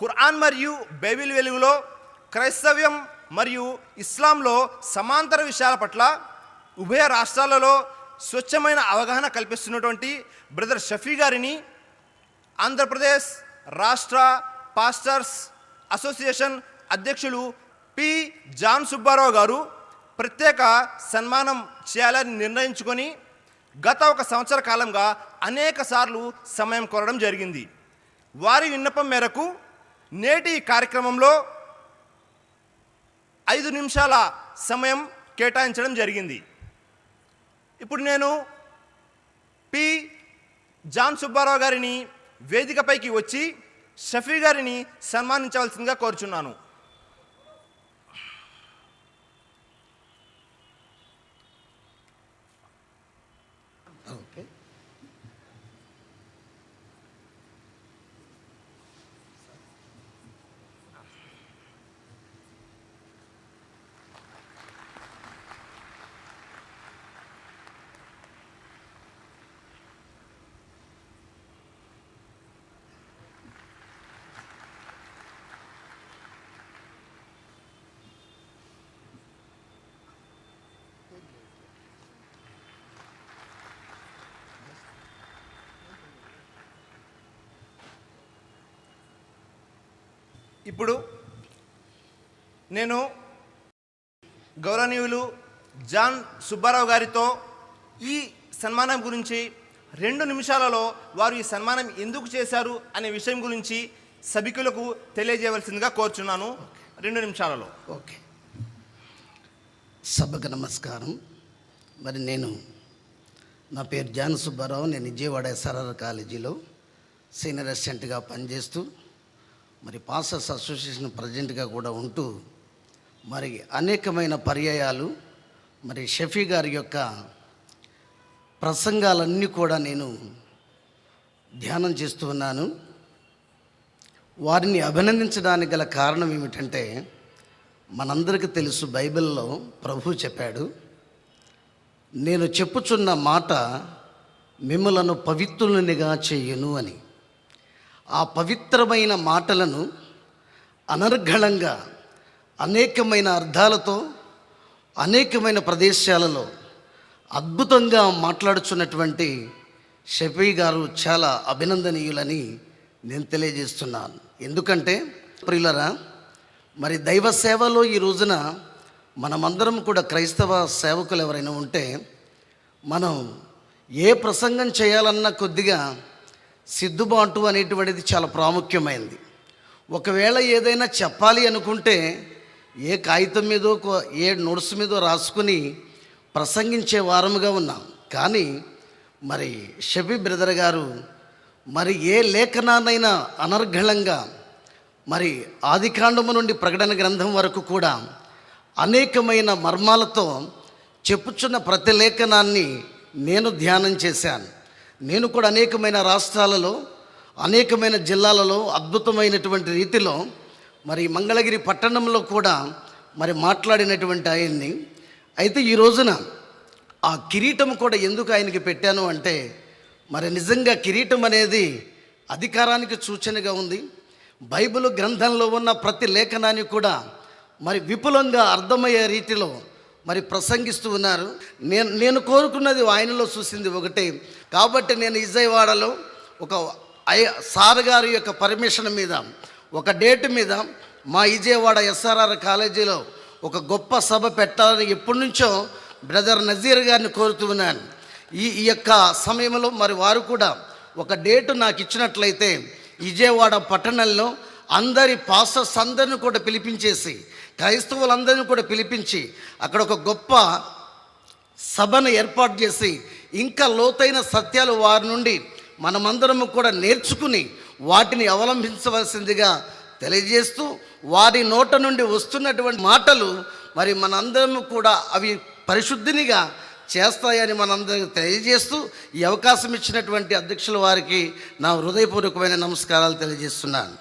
ఖురాన్ మరియు బైబిల్ వెలుగులో క్రైస్తవ్యం మరియు ఇస్లాంలో సమాంతర విషయాల పట్ల ఉభయ రాష్ట్రాలలో స్వచ్ఛమైన అవగాహన కల్పిస్తున్నటువంటి బ్రదర్ షఫీ గారిని ఆంధ్రప్రదేశ్ రాష్ట్ర పాస్టర్స్ అసోసియేషన్ అధ్యక్షులు పి. జాన్ సుబ్బారావు గారు ప్రత్యేక సన్మానం చేయాలని నిర్ణయించుకొని గత ఒక సంవత్సర కాలంగా అనేక సార్లు సమయం కోరడం జరిగింది. వారి విన్నపం మేరకు నేటి కార్యక్రమంలో ఐదు నిమిషాల సమయం కేటాయించడం జరిగింది. ఇప్పుడు నేను పి. జాన్ సుబ్బారావు గారిని వేదికపైకి వచ్చి షఫీ గారిని సన్మానించవలసిందిగా కోరుచున్నాను. ఓకే. ఇప్పుడు నేను గౌరవనీయులు జాన్ సుబ్బారావు గారితో ఈ సన్మానం గురించి రెండు నిమిషాలలో వారు ఈ సన్మానం ఎందుకు చేశారు అనే విషయం గురించి సభికులకు తెలియజేయవలసిందిగా కోరుచున్నాను. రెండు నిమిషాలలో. ఓకే. సభకు నమస్కారం. మరి నేను నా పేరు జాన్ సుబ్బారావు. నేను విజయవాడ ఎస్ఆర్ఆర్ కాలేజీలో సీనియర్ అసిస్టెంట్గా పనిచేస్తూ మరి పాసర్స్ అసోసియేషన్ ప్రజెంట్గా కూడా ఉంటూ మరి అనేకమైన పర్యాయాలు మరి షఫీ గారి యొక్క ప్రసంగాలన్నీ కూడా నేను ధ్యానం చేస్తూ ఉన్నాను. వారిని అభినందించడానికి గల కారణం ఏమిటంటే మనందరికీ తెలుసు బైబిల్లో ప్రభు చెప్పాడు నేను చెప్పుచున్న మాట మిమ్మలను పవిత్రులనిగా చేయను అని. ఆ పవిత్రమైన మాటలను అనర్గళంగా అనేకమైన అర్థాలతో అనేకమైన ప్రదేశాలలో అద్భుతంగా మాట్లాడుచున్నటువంటి షఫీ గారు చాలా అభినందనీయులని నేను తెలియజేస్తున్నాను. ఎందుకంటే ప్రియులరా మరి దైవ సేవలో ఈ రోజున మనమందరం కూడా క్రైస్తవ సేవకులు ఎవరైనా ఉంటే మనం ఏ ప్రసంగం చేయాలన్నా కొద్దిగా సిద్దుబాటు అనేటువంటిది చాలా ప్రాముఖ్యమైనది ఒకవేళ ఏదైనా చెప్పాలి అనుకుంటే ఏ కాగితం మీదో కో- ఏ నోట్స్ మీదో రాసుకుని ప్రసంగించే వారముగా ఉన్నాం. కానీ మరి షబీ బ్రదర్ గారు మరి ఏ లేఖనానైనా అనర్ఘళంగా మరి ఆదికాండము నుండి ప్రకటన గ్రంథం వరకు కూడా అనేకమైన మర్మాలతో చెప్పుచున్న ప్రతి లేఖనాన్ని నేను ధ్యానం చేశాను. నేను కూడా అనేకమైన రాష్ట్రాలలో అనేకమైన జిల్లాలలో అద్భుతమైనటువంటి రీతిలో మరి మంగళగిరి పట్టణంలో కూడా మరి మాట్లాడినటువంటి ఆయన్ని. అయితే ఈ రోజున ఆ కిరీటం కూడా ఎందుకు ఆయనకి పెట్టాను అంటే మరి నిజంగా కిరీటం అనేది అధికారానికి సూచనగా ఉంది. బైబిల్ గ్రంథంలో ఉన్న ప్రతి లేఖనాన్ని కూడా మరి విపులంగా అర్థమయ్యే రీతిలో మరి ప్రసంగిస్తూ ఉన్నారు. నేను నేను కోరుకున్నది ఆయనలో చూసింది ఒకటే. కాబట్టి నేను విజయవాడలో ఒక సార్ గారి యొక్క పర్మిషన్ మీద ఒక డేట్ మీద మా విజయవాడ ఎస్ఆర్ఆర్ కాలేజీలో ఒక గొప్ప సభ పెట్టాలని ఎప్పటి నుంచో బ్రదర్ నజీర్ గారిని కోరుతూ ఉన్నాను. ఈ ఈ యొక్క సమయంలో మరి వారు కూడా ఒక డేటు నాకు ఇచ్చినట్లయితే విజయవాడ పట్టణంలో అందరి పాస్టర్స్ అందరిని కూడా పిలిపించేసి క్రైస్తవులందరినీ కూడా పిలిపించి అక్కడ ఒక గొప్ప సభను ఏర్పాటు చేసి ఇంకా లోతైన సత్యాలు వారి నుండి మనమందరము కూడా నేర్చుకుని వాటిని అవలంబించవలసిందిగా తెలియజేస్తూ వారి నోట నుండి వస్తున్నటువంటి మాటలు మరి మనందరము కూడా అవి పరిశుద్ధినిగా చేస్తాయని మనందరికి తెలియజేస్తూ ఈ అవకాశం ఇచ్చినటువంటి అధ్యక్షుల వారికి నా హృదయపూర్వకమైన నమస్కారాలు తెలియజేస్తున్నాను.